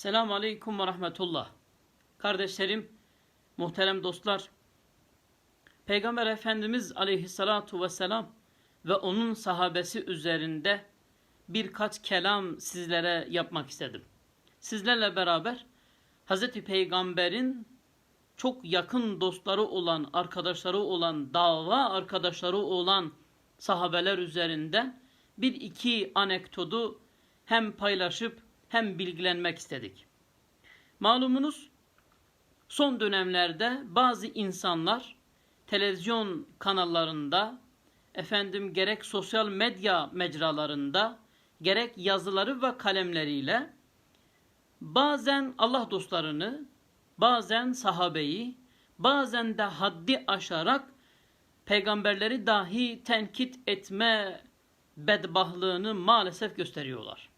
Selamun Aleyküm ve Rahmetullah. Kardeşlerim, muhterem dostlar, Peygamber Efendimiz Aleyhissalatu Vesselam ve onun sahabesi üzerinde birkaç kelam sizlere yapmak istedim. Sizlerle beraber Hz. Peygamber'in çok yakın dostları olan, arkadaşları olan, dava arkadaşları olan sahabeler üzerinden bir iki anekdotu hem paylaşıp hem bilgilenmek istedik. Malumunuz son dönemlerde bazı insanlar televizyon kanallarında, efendim gerek sosyal medya mecralarında, gerek yazıları ve kalemleriyle bazen Allah dostlarını, bazen sahabeyi, bazen de haddi aşarak peygamberleri dahi tenkit etme bedbahlığını maalesef gösteriyorlar.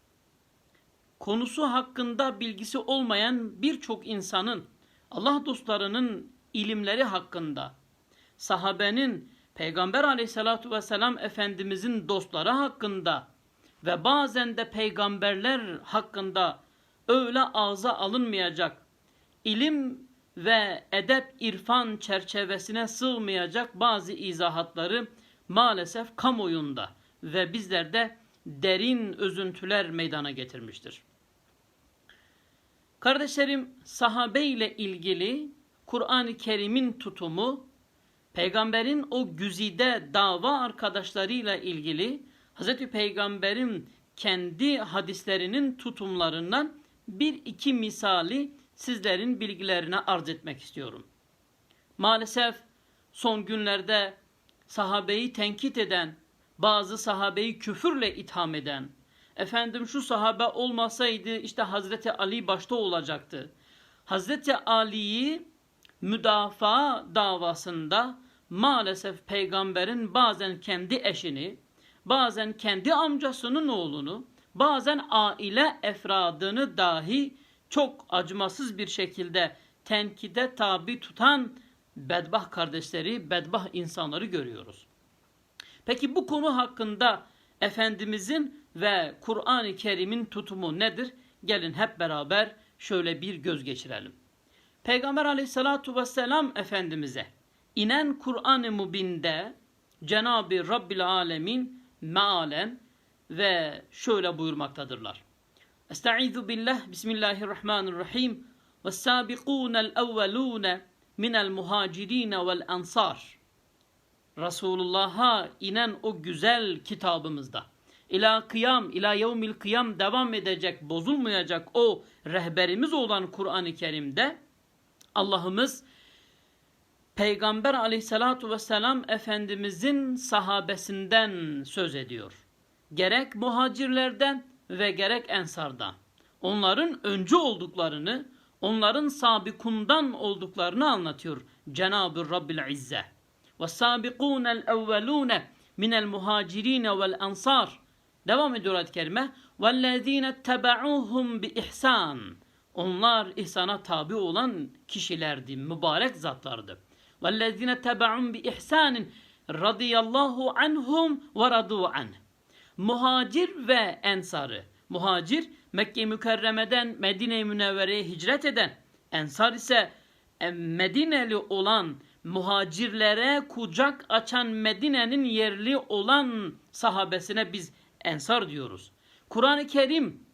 Konusu hakkında bilgisi olmayan birçok insanın Allah dostlarının ilimleri hakkında, sahabenin, Peygamber aleyhissalatu vesselam Efendimizin dostları hakkında ve bazen de peygamberler hakkında öyle ağza alınmayacak, ilim ve edep irfan çerçevesine sığmayacak bazı izahatları maalesef kamuoyunda ve bizlerde derin üzüntüler meydana getirmiştir. Kardeşlerim sahabe ile ilgili Kur'an-ı Kerim'in tutumu peygamberin o güzide dava arkadaşlarıyla ilgili Hz. Peygamber'in kendi hadislerinin tutumlarından bir iki misali sizlerin bilgilerine arz etmek istiyorum. Maalesef son günlerde sahabeyi tenkit eden, bazı sahabeyi küfürle itham eden, efendim şu sahabe olmasaydı işte Hazreti Ali başta olacaktı. Hazreti Ali'yi müdafaa davasında maalesef peygamberin bazen kendi eşini, bazen kendi amcasının oğlunu, bazen aile efradını dahi çok acımasız bir şekilde tenkide tabi tutan bedbah kardeşleri, bedbah insanları görüyoruz. Peki bu konu hakkında Efendimizin ve Kur'an-ı Kerim'in tutumu nedir? Gelin hep beraber şöyle bir göz geçirelim. Peygamber aleyhissalatu vesselam Efendimiz'e inen Kur'an-ı Mubin'de Cenab-ı Rabbil Alemin mealen ve şöyle buyurmaktadırlar. Estaizu billah, Bismillahirrahmanirrahim. وَالسَّابِقُونَ الْاَوَّلُونَ مِنَ الْمُهَاجِرِينَ وَالْاَنْصَارِ Resulullah'a inen o güzel kitabımızda ila kıyam, ila yevmil kıyam devam edecek, bozulmayacak o rehberimiz olan Kur'an-ı Kerim'de Allah'ımız Peygamber aleyhissalatu vesselam Efendimizin sahabesinden söz ediyor. Gerek muhacirlerden ve gerek ensardan. Onların öncü olduklarını, onların sabikundan olduklarını anlatıyor Cenab-ı Rabbil İzze. وَالسَّابِقُونَ الْاَوَّلُونَ مِنَ الْمُهَاجِرِينَ وَالْاَنْصَارِ Devam ediyor ayet-i kerime. وَالَّذ۪ينَ اتَّبَعُوهُمْ بِإِحْسَانٍ Onlar ihsana tabi olan kişilerdi, mübarek zatlardı. وَالَّذ۪ينَ اتَّبَعُوهُمْ بِإِحْسَانٍ radıyallahu anhum ve radu anh. Muhacir ve ensarı. Muhacir Mekke-i Mükerreme'den Medine-i Münevvere'ye hicret eden. Ensar ise e, Medineli olan muhacirlere kucak açan Medine'nin yerli olan sahabesine biz ensar diyoruz. Kur'an-ı Kerim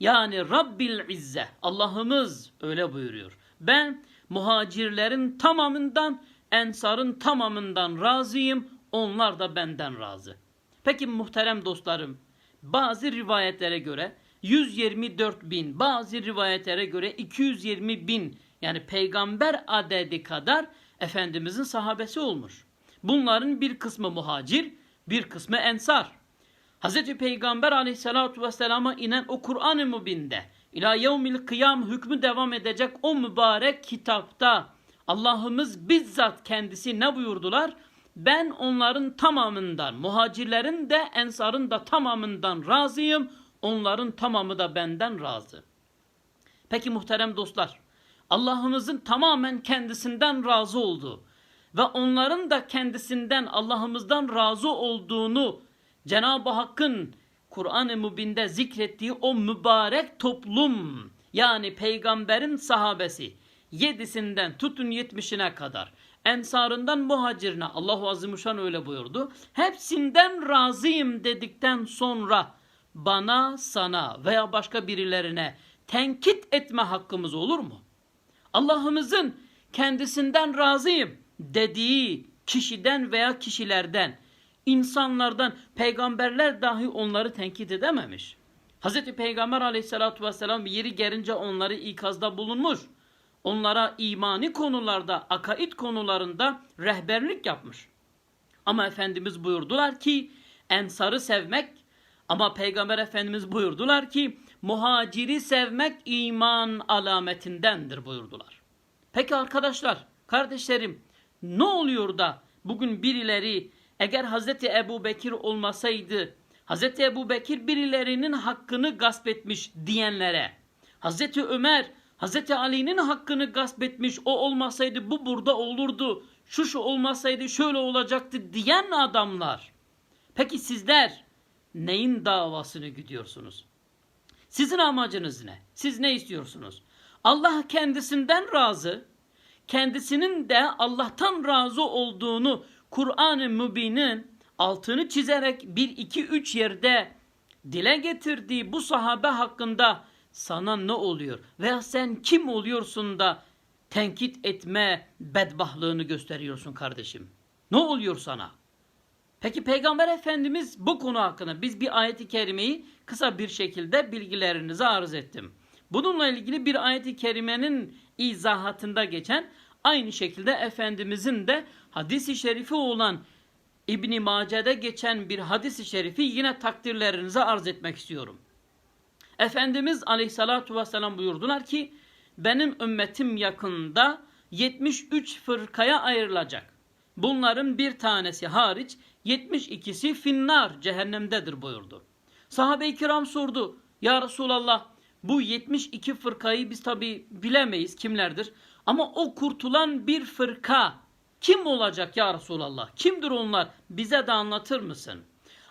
yani Rabbil İzze Allah'ımız öyle buyuruyor. Ben muhacirlerin tamamından ensarın tamamından razıyım. Onlar da benden razı. Peki muhterem dostlarım bazı rivayetlere göre 124 bin bazı rivayetlere göre 220 bin yani peygamber adedi kadar Efendimizin sahabesi olmuş. Bunların bir kısmı muhacir, bir kısmı ensar. Hz. Peygamber aleyhissalatu vesselama inen o Kur'an-ı Mübin'de ila yevmil kıyam hükmü devam edecek o mübarek kitapta Allah'ımız bizzat kendisi ne buyurdular? Ben onların tamamından, muhacirlerin de ensarın da tamamından razıyım. Onların tamamı da benden razı. Peki muhterem dostlar, Allah'ımızın tamamen kendisinden razı olduğu ve onların da kendisinden Allah'ımızdan razı olduğunu Cenab-ı Hakk'ın Kur'an-ı Mübin'de zikrettiği o mübarek toplum Yani peygamberin sahabesi yedisinden tutun yetmişine kadar ensarından muhacirine Allahu Azimuşşan öyle buyurdu. Hepsinden razıyım dedikten sonra bana sana veya başka birilerine tenkit etme hakkımız olur mu? Allah'ımızın kendisinden razıyım dediği kişiden veya kişilerden, insanlardan, peygamberler dahi onları tenkit edememiş. Hz. Peygamber aleyhissalatü vesselam yeri gelince onları ikazda bulunmuş. Onlara imani konularda, akaid konularında rehberlik yapmış. Ama Efendimiz buyurdular ki ensarı sevmek ama Peygamber Efendimiz buyurdular ki muhaciri sevmek iman alametindendir buyurdular. Peki arkadaşlar, kardeşlerim ne oluyor da bugün birileri eğer Hazreti Ebu Bekir olmasaydı Hazreti Ebu Bekir birilerinin hakkını gasp etmiş diyenlere Hazreti Ömer Hazreti Ali'nin hakkını gasp etmiş o olmasaydı bu burada olurdu şu şu olmasaydı şöyle olacaktı diyen adamlar peki sizler neyin davasını gidiyorsunuz? Sizin amacınız ne? Siz ne istiyorsunuz? Allah kendisinden razı, kendisinin de Allah'tan razı olduğunu Kur'an-ı Mübin'in altını çizerek 1 2 3 yerde dile getirdiği bu sahabe hakkında sana ne oluyor? Veya sen kim oluyorsun da tenkit etme bedbahlığını gösteriyorsun kardeşim? Ne oluyor sana? Peki Peygamber Efendimiz bu konu hakkında biz bir ayeti kerimeyi kısa bir şekilde bilgilerinize arz ettim. Bununla ilgili bir ayeti kerimenin izahatında geçen aynı şekilde Efendimizin de hadisi şerifi olan İbn Mace'de geçen bir hadisi şerifi yine takdirlerinize arz etmek istiyorum. Efendimiz Aleyhissalatu vesselam buyurdular ki benim ümmetim yakında 73 fırkaya ayrılacak. Bunların bir tanesi hariç 72'si finnar cehennemdedir buyurdu. Sahabe-i kiram sordu. Ya Resulallah bu 72 fırkayı biz tabi bilemeyiz kimlerdir. Ama o kurtulan bir fırka kim olacak ya Resulallah? Kimdir onlar? Bize de anlatır mısın?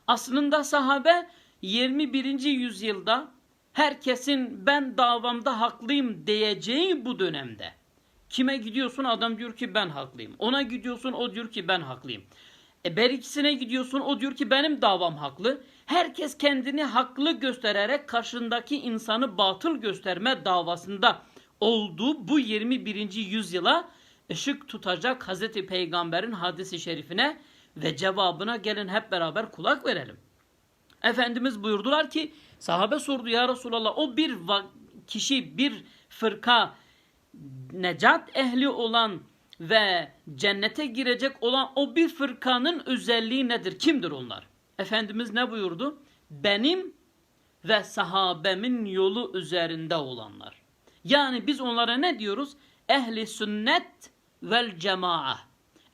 Aslında sahabe 21. yüzyılda herkesin ben davamda haklıyım diyeceği bu dönemde. Kime gidiyorsun adam diyor ki ben haklıyım. Ona gidiyorsun o diyor ki ben haklıyım. E ber ikisine gidiyorsun o diyor ki benim davam haklı. Herkes kendini haklı göstererek karşındaki insanı batıl gösterme davasında olduğu bu 21. yüzyıla ışık tutacak Hazreti Peygamber'in hadisi şerifine ve cevabına gelin hep beraber kulak verelim. Efendimiz buyurdular ki sahabe sordu ya Resulallah o bir kişi bir fırka necat ehli olan ve cennete girecek olan o bir fırkanın özelliği nedir? Kimdir onlar? Efendimiz ne buyurdu? Benim ve sahabemin yolu üzerinde olanlar. Yani biz onlara ne diyoruz? Ehli sünnet vel cema'a.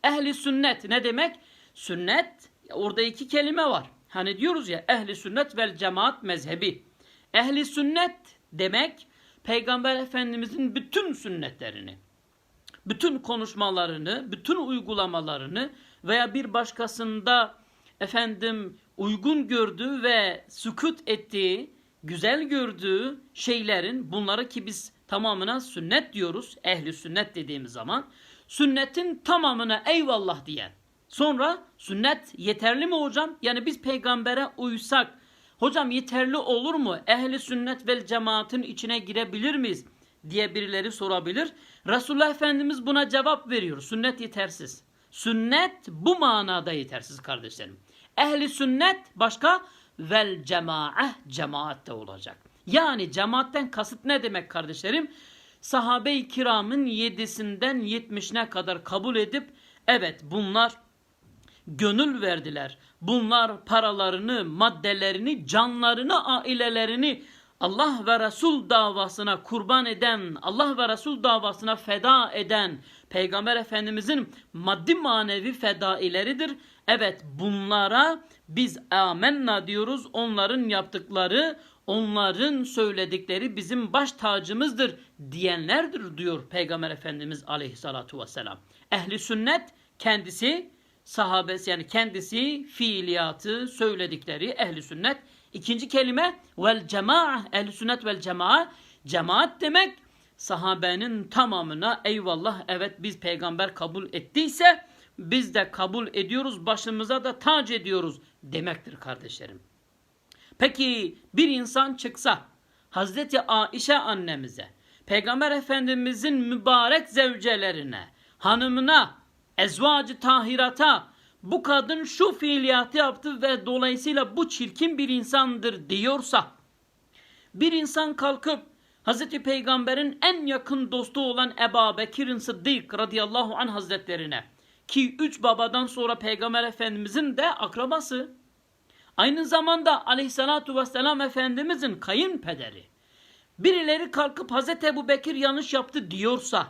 Ehli sünnet ne demek? Sünnet orada iki kelime var. Hani diyoruz ya ehli sünnet vel cemaat mezhebi. Ehli sünnet demek Peygamber Efendimizin bütün sünnetlerini, bütün konuşmalarını, bütün uygulamalarını veya bir başkasında efendim uygun gördüğü ve sükut ettiği, güzel gördüğü şeylerin bunları ki biz tamamına sünnet diyoruz. Ehli sünnet dediğimiz zaman sünnetin tamamına eyvallah diyen. Sonra sünnet yeterli mi hocam? Yani biz peygambere uysak hocam yeterli olur mu? Ehli sünnet vel cemaatin içine girebilir miyiz? diye birileri sorabilir. Resulullah Efendimiz buna cevap veriyor. Sünnet yetersiz. Sünnet bu manada yetersiz kardeşlerim. Ehli sünnet başka vel cemaah cemaat de olacak. Yani cemaatten kasıt ne demek kardeşlerim? Sahabe-i kiramın yedisinden yetmişine kadar kabul edip evet bunlar gönül verdiler. Bunlar paralarını, maddelerini, canlarını, ailelerini Allah ve Resul davasına kurban eden, Allah ve Resul davasına feda eden Peygamber Efendimizin maddi manevi fedaileridir. Evet bunlara biz amenna diyoruz. Onların yaptıkları, onların söyledikleri bizim baş tacımızdır diyenlerdir diyor Peygamber Efendimiz aleyhissalatu vesselam. Ehli sünnet kendisi sahabesi yani kendisi fiiliyatı söyledikleri ehli sünnet. İkinci kelime vel cema'a ehli sünnet vel cema'a Cemaat demek sahabenin tamamına eyvallah evet biz peygamber kabul ettiyse biz de kabul ediyoruz başımıza da tac ediyoruz demektir kardeşlerim. Peki bir insan çıksa Hazreti Aişe annemize, Peygamber Efendimizin mübarek zevcelerine, hanımına, ezvacı tahirata bu kadın şu fiiliyatı yaptı ve dolayısıyla bu çirkin bir insandır diyorsa, bir insan kalkıp Hazreti Peygamber'in en yakın dostu olan Ebu Bekir'in Sıddık radıyallahu anh hazretlerine ki üç babadan sonra Peygamber Efendimizin de akrabası Aynı zamanda aleyhissalatu vesselam Efendimizin kayınpederi. Birileri kalkıp Hazreti Ebu Bekir yanlış yaptı diyorsa,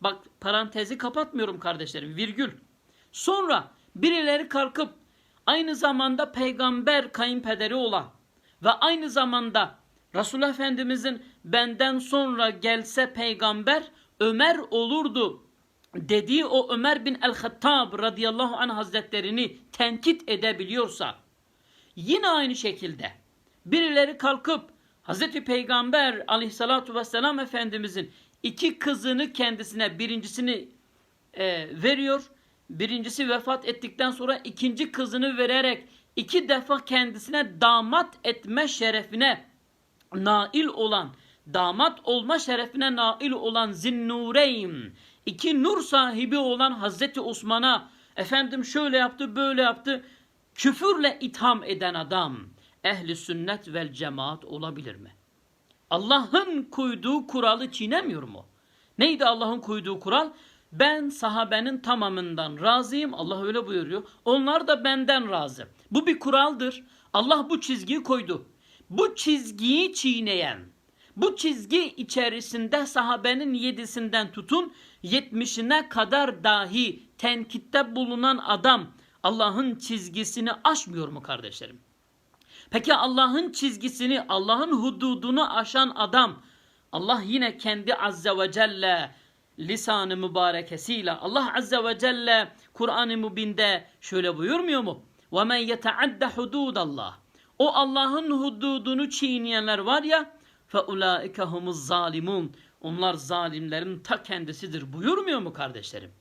bak parantezi kapatmıyorum kardeşlerim, virgül. Sonra birileri kalkıp aynı zamanda peygamber kayınpederi olan ve aynı zamanda Resulullah Efendimizin benden sonra gelse peygamber Ömer olurdu dediği o Ömer bin el-Hattab radıyallahu anh hazretlerini tenkit edebiliyorsa, Yine aynı şekilde birileri kalkıp Hazreti Peygamber aleyhissalatu vesselam Efendimizin iki kızını kendisine birincisini e, veriyor. Birincisi vefat ettikten sonra ikinci kızını vererek iki defa kendisine damat etme şerefine nail olan, damat olma şerefine nail olan Zinnureyn, iki nur sahibi olan Hazreti Osman'a efendim şöyle yaptı böyle yaptı küfürle itham eden adam ehli sünnet vel cemaat olabilir mi? Allah'ın koyduğu kuralı çiğnemiyor mu? Neydi Allah'ın koyduğu kural? Ben sahabenin tamamından razıyım. Allah öyle buyuruyor. Onlar da benden razı. Bu bir kuraldır. Allah bu çizgiyi koydu. Bu çizgiyi çiğneyen, bu çizgi içerisinde sahabenin yedisinden tutun yetmişine kadar dahi tenkitte bulunan adam Allah'ın çizgisini aşmıyor mu kardeşlerim? Peki Allah'ın çizgisini, Allah'ın hududunu aşan adam, Allah yine kendi azze ve celle lisanı mübarekesiyle, Allah azze ve celle Kur'an-ı Mübin'de şöyle buyurmuyor mu? وَمَنْ يَتَعَدَّ حُدُودَ Allah. O Allah'ın hududunu çiğneyenler var ya, فَاُولَٰئِكَ هُمُ الظَّالِمُونَ Onlar zalimlerin ta kendisidir buyurmuyor mu kardeşlerim?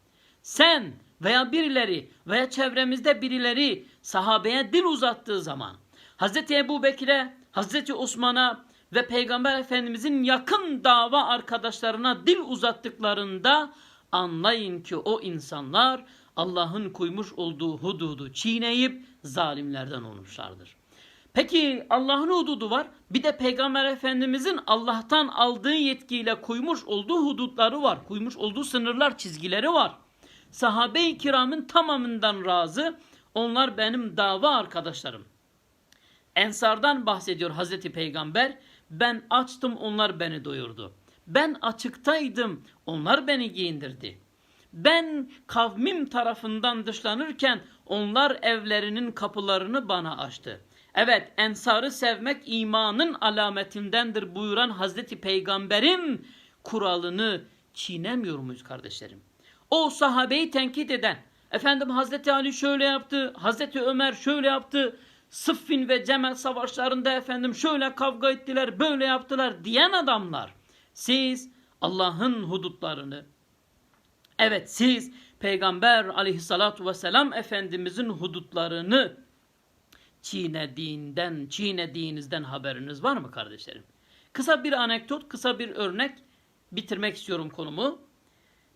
Sen veya birileri veya çevremizde birileri sahabeye dil uzattığı zaman Hz. Ebu Bekir'e, Hz. Osman'a ve Peygamber Efendimizin yakın dava arkadaşlarına dil uzattıklarında anlayın ki o insanlar Allah'ın koymuş olduğu hududu çiğneyip zalimlerden olmuşlardır. Peki Allah'ın hududu var. Bir de Peygamber Efendimizin Allah'tan aldığı yetkiyle koymuş olduğu hudutları var. Koymuş olduğu sınırlar, çizgileri var. Sahabe-i kiramın tamamından razı. Onlar benim dava arkadaşlarım. Ensardan bahsediyor Hazreti Peygamber. Ben açtım onlar beni doyurdu. Ben açıktaydım onlar beni giyindirdi. Ben kavmim tarafından dışlanırken onlar evlerinin kapılarını bana açtı. Evet ensarı sevmek imanın alametindendir buyuran Hazreti Peygamber'in kuralını çiğnemiyor muyuz kardeşlerim? O sahabeyi tenkit eden, efendim Hazreti Ali şöyle yaptı, Hazreti Ömer şöyle yaptı, Sıffin ve Cemel savaşlarında efendim şöyle kavga ettiler, böyle yaptılar diyen adamlar. Siz Allah'ın hudutlarını, evet siz Peygamber aleyhissalatu vesselam Efendimizin hudutlarını çiğnediğinden, çiğnediğinizden haberiniz var mı kardeşlerim? Kısa bir anekdot, kısa bir örnek bitirmek istiyorum konumu.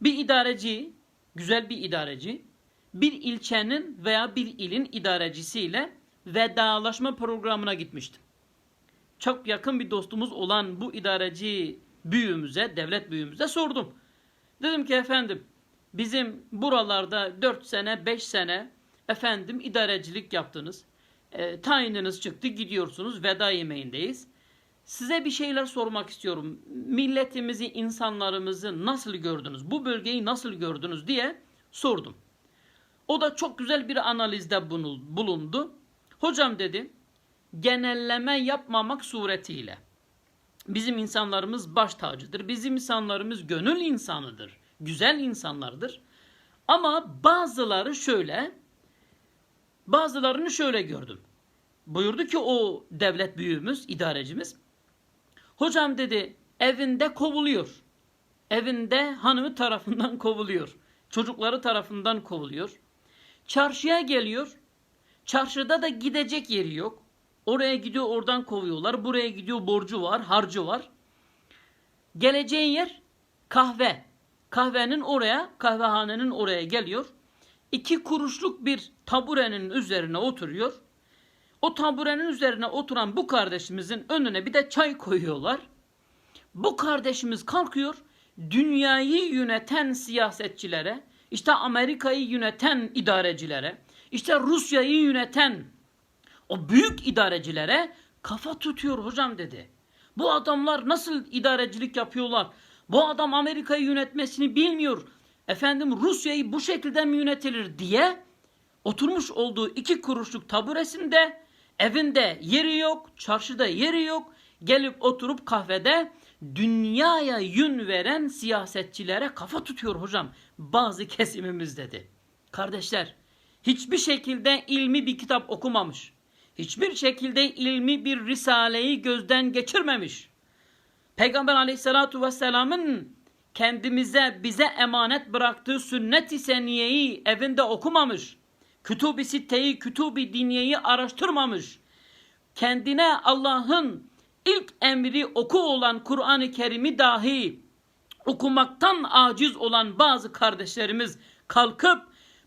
Bir idareci, güzel bir idareci, bir ilçenin veya bir ilin idarecisiyle vedalaşma programına gitmiştim. Çok yakın bir dostumuz olan bu idareci büyüğümüze, devlet büyüğümüze sordum. Dedim ki efendim bizim buralarda 4 sene 5 sene efendim idarecilik yaptınız. E, tayininiz çıktı gidiyorsunuz veda yemeğindeyiz. Size bir şeyler sormak istiyorum. Milletimizi, insanlarımızı nasıl gördünüz? Bu bölgeyi nasıl gördünüz diye sordum. O da çok güzel bir analizde bulundu. Hocam dedi, genelleme yapmamak suretiyle bizim insanlarımız baş tacıdır. Bizim insanlarımız gönül insanıdır. Güzel insanlardır. Ama bazıları şöyle, bazılarını şöyle gördüm. Buyurdu ki o devlet büyüğümüz, idarecimiz, Hocam dedi evinde kovuluyor. Evinde hanımı tarafından kovuluyor. Çocukları tarafından kovuluyor. Çarşıya geliyor. Çarşıda da gidecek yeri yok. Oraya gidiyor oradan kovuyorlar. Buraya gidiyor borcu var, harcı var. Geleceğin yer kahve. Kahvenin oraya, kahvehanenin oraya geliyor. İki kuruşluk bir taburenin üzerine oturuyor. O taburenin üzerine oturan bu kardeşimizin önüne bir de çay koyuyorlar. Bu kardeşimiz kalkıyor dünyayı yöneten siyasetçilere, işte Amerika'yı yöneten idarecilere, işte Rusya'yı yöneten o büyük idarecilere kafa tutuyor hocam dedi. Bu adamlar nasıl idarecilik yapıyorlar? Bu adam Amerika'yı yönetmesini bilmiyor. Efendim Rusya'yı bu şekilde mi yönetilir diye oturmuş olduğu iki kuruşluk taburesinde evinde yeri yok, çarşıda yeri yok. Gelip oturup kahvede dünyaya yön veren siyasetçilere kafa tutuyor hocam. Bazı kesimimiz dedi. Kardeşler hiçbir şekilde ilmi bir kitap okumamış. Hiçbir şekilde ilmi bir risaleyi gözden geçirmemiş. Peygamber aleyhissalatu vesselamın kendimize bize emanet bıraktığı sünnet-i seniyeyi evinde okumamış. Kütub-i sitteyi, kütub-i diniyeyi araştırmamış. Kendine Allah'ın ilk emri oku olan Kur'an-ı Kerim'i dahi okumaktan aciz olan bazı kardeşlerimiz kalkıp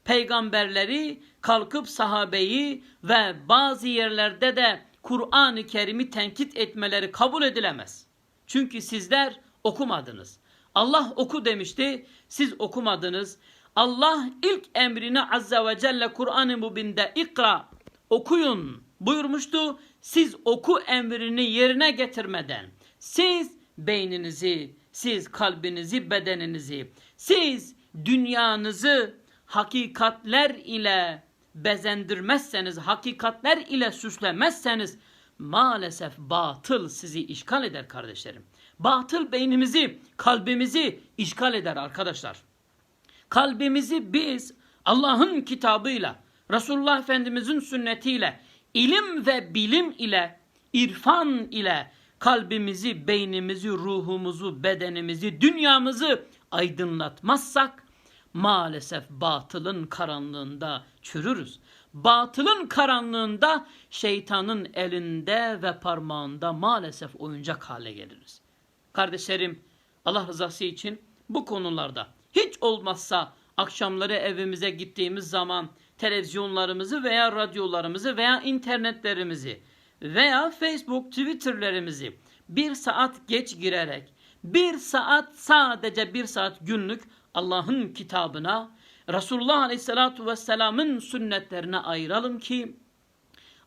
peygamberleri, kalkıp sahabeyi ve bazı yerlerde de Kur'an-ı Kerim'i tenkit etmeleri kabul edilemez. Çünkü sizler okumadınız. Allah oku demişti, siz okumadınız. Allah ilk emrini Azze ve Celle Kur'an-ı Mubin'de ikra, okuyun buyurmuştu. Siz oku emrini yerine getirmeden, siz beyninizi, siz kalbinizi, bedeninizi, siz dünyanızı hakikatler ile bezendirmezseniz, hakikatler ile süslemezseniz maalesef batıl sizi işgal eder kardeşlerim. Batıl beynimizi, kalbimizi işgal eder arkadaşlar. Kalbimizi biz Allah'ın kitabıyla, Resulullah Efendimizin sünnetiyle, ilim ve bilim ile, irfan ile kalbimizi, beynimizi, ruhumuzu, bedenimizi, dünyamızı aydınlatmazsak maalesef batılın karanlığında çürürüz. Batılın karanlığında şeytanın elinde ve parmağında maalesef oyuncak hale geliriz. Kardeşlerim Allah rızası için bu konularda hiç olmazsa akşamları evimize gittiğimiz zaman televizyonlarımızı veya radyolarımızı veya internetlerimizi veya Facebook, Twitter'lerimizi bir saat geç girerek bir saat sadece bir saat günlük Allah'ın kitabına Resulullah Aleyhisselatü Vesselam'ın sünnetlerine ayıralım ki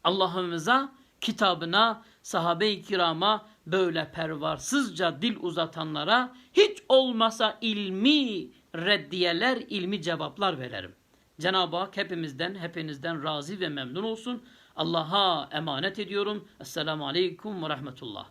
Allah'ımıza, kitabına, sahabe-i kirama böyle pervarsızca dil uzatanlara hiç olmasa ilmi reddiyeler, ilmi cevaplar verelim. Cenab-ı Hak hepimizden, hepinizden razı ve memnun olsun. Allah'a emanet ediyorum. Esselamu Aleyküm ve Rahmetullah.